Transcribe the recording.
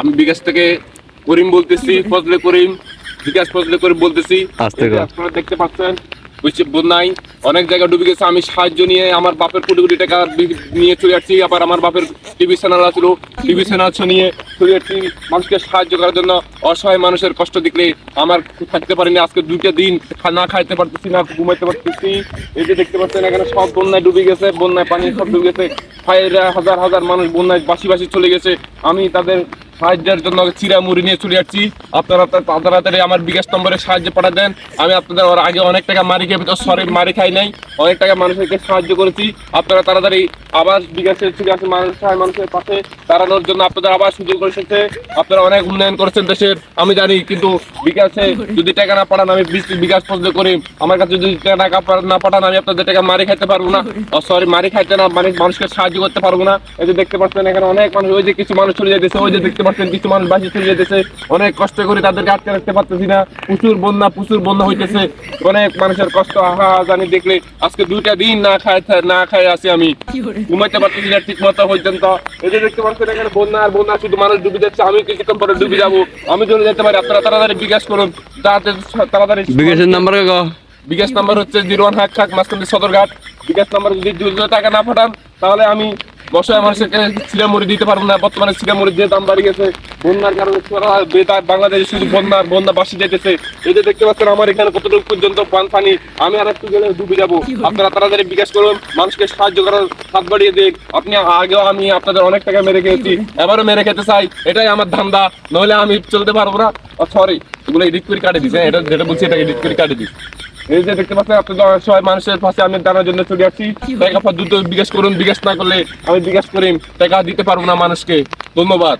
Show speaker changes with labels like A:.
A: আমি বিকাশ থেকে করিম বলতেছি ফজলে করিম। বিকাশ ফজলে করিম বলতেছি। আপনারা দেখতে পাচ্ছেন বৃষ্টি বন্যায় অনেক জায়গা ডুবে গেছে আমি সাহায্য নিয়ে আমার বাপের কোটি কোটি টাকা নিয়ে চলে আসছি। আবার আমার বাপের টিভি চ্যানেল আছিল টিভি চ্যানেল নিয়ে চলে আসছি। মানুষকে সাহায্য করার জন্য অসহায় মানুষের কষ্ট দেখলে আমার থাকতে পারিনি। আজকে দুইটা দিন না খাইতে পারতেছি না ঘুমাইতে পারতেছি। এই যে দেখতে পাচ্ছেন এখানে সব বন্যায় ডুবে গেছে বন্যায় পানি সব ডুবে গেছে। হাজার হাজার হাজার মানুষ বন্যায় বাসি বাসি চলে গেছে। আমি তাদের সাহায্যের জন্য চিরা মুড়ি নিয়ে চলে যাচ্ছি। আপনারা তাড়াতাড়ি আমার বিকাশ নম্বরে সাহায্য পাঠা দেন। আমি আপনাদের ওর আগে অনেক টাকা মারি খেয়ে সরি মারি খাই নাই। অনেক টাকা মানুষকে সাহায্য করেছি। আপনারা তাড়াতাড়ি আবার বিকাশের ঠিক আছে মানুষ মানুষের পাশে দাঁড়ানোর জন্য আপনাদের আবার সুযোগ এসেছে। আপনারা অনেক উন্নয়ন করেছেন দেশের, আমি জানি, কিন্তু বিকাশে যদি টাকা না পাঠান, আমি বিকাশ পর্যন্ত করি, আমার কাছে যদি টাকা না পাঠান আমি আপনাদের টাকা মারি খাইতে পারব না। সরি মারি খাইতে না মানে মানুষকে সাহায্য করতে পারব না। এই যে দেখতে পাচ্ছেন, এখানে অনেক মানুষ, ওই যে কিছু মানুষ চলে যেতেছে ওই যে দেখতে পাচ্ছেন কিছু মানুষ বাসি চলে যেতেছে অনেক কষ্ট করে তাদেরকে আটকে রাখতে পারতেছি না। প্রচুর বন্যা প্রচুর বন্যা হইতেছে। অনেক মানুষের কষ্ট আহা জানি দেখলে আজকে দুইটা দিন না খায় না খায় আছি আমি। ঘুমাইতে পারতেছি না ঠিক মতো পর্যন্ত। এই যে দেখতে পাচ্ছেন এখানে বন্যা আর বন্যা শুধু মানুষ ডুবে যাচ্ছে আমি কিছুক্ষণ পরে ডুবে যাব। আমি চলে যেতে পারি আপনারা তাড়াতাড়ি বিকাশ করুন। তাড়াতাড়ি
B: বিকাশের নাম্বার
A: বিকাশ নাম্বার হচ্ছে জিরো ওয়ান হাক খাক মাঝখান সদরঘাট। বিকাশ নাম্বার যদি দুশো টাকা না পাঠান তাহলে আমি বসায় মানুষকে সিরামুড়ি দিতে পারব না, বর্তমানে সিরামুড়ির যে দাম বাড়ি গেছে, বন্যার কারণে বেতার বাংলাদেশে শুধু বন্যার বন্যা বাসি যেতেছে এই যে দেখতে পাচ্ছেন আমার এখানে কতটুকু পর্যন্ত পান পানি, আমি আর একটু গেলে ডুবে যাব। আপনারা তাড়াতাড়ি বিকাশ করুন, মানুষকে সাহায্য করার হাত বাড়িয়ে দিন আপনি আগেও আমি আপনাদের অনেক টাকা মেরে খেয়েছি, এবারও মেরে খেতে চাই, এটাই আমার ধান্দা, নইলে আমি চলতে পারব না। সরি এগুলো এডিট করে কাটে দিস হ্যাঁ এটা যেটা বলছি এটা এডিট করে কাটে দিস। এই যে দেখতে পাচ্ছেন আপনাদের অসহায় মানুষের পাশে আমি দাঁড়ানোর জন্য চলে আসছি। টাকা দ্রুত বিকাশ করুন, বিকাশ না করলে আমি বিকাশ করি টাকা দিতে পারব না মানুষকে। ধন্যবাদ।